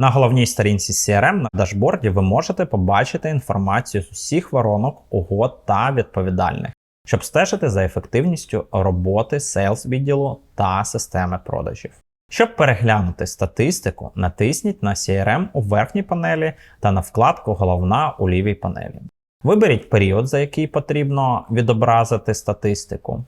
На головній сторінці CRM на дашборді ви можете побачити інформацію з усіх воронок, угод та відповідальних, щоб стежити за ефективністю роботи Sales відділу та системи продажів. Щоб переглянути статистику, натисніть на CRM у верхній панелі та на вкладку Головна у лівій панелі. Виберіть період, за який потрібно відобразити статистику.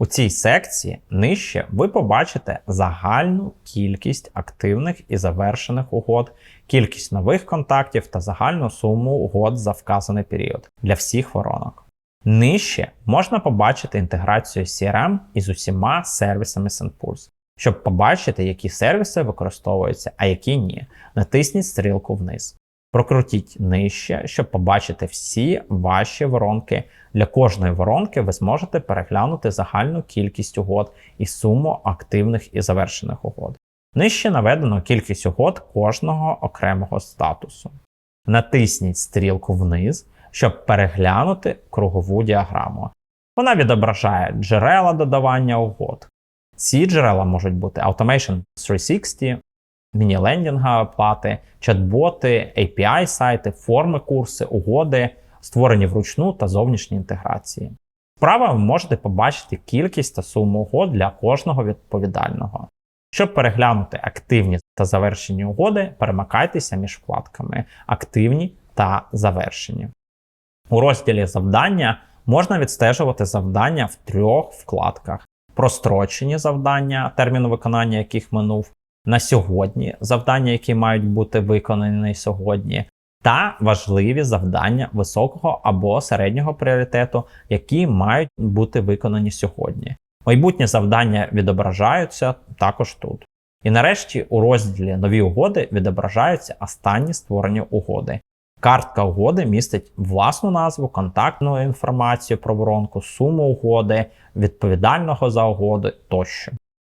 У цій секції нижче ви побачите загальну кількість активних і завершених угод, кількість нових контактів та загальну суму угод за вказаний період для всіх воронок. Нижче можна побачити інтеграцію CRM із усіма сервісами SendPulse. Щоб побачити, які сервіси використовуються, а які ні, натисніть стрілку вниз. Прокрутіть нижче, щоб побачити всі ваші воронки. Для кожної воронки ви зможете переглянути загальну кількість угод і суму активних і завершених угод. Нижче наведено кількість угод кожного окремого статусу. Натисніть стрілку вниз, щоб переглянути кругову діаграму. Вона відображає джерела додавання угод. Ці джерела можуть бути Automation 360, міні-лендінга плати, чат-боти, API-сайти, форми курси, угоди, створені вручну та зовнішні інтеграції. Справа ви можете побачити кількість та суму угод для кожного відповідального. Щоб переглянути активні та завершені угоди, перемикайтеся між вкладками Активні та завершені. У розділі завдання можна відстежувати завдання в трьох вкладках: прострочені завдання, термін виконання яких минув, на сьогодні завдання, які мають бути виконані сьогодні, та важливі завдання високого або середнього пріоритету, які мають бути виконані сьогодні. Майбутні завдання відображаються також тут. І нарешті у розділі Нові угоди відображаються останні створені угоди. Картка угоди містить власну назву, контактну інформацію про воронку, суму угоди, відповідального за угоди тощо.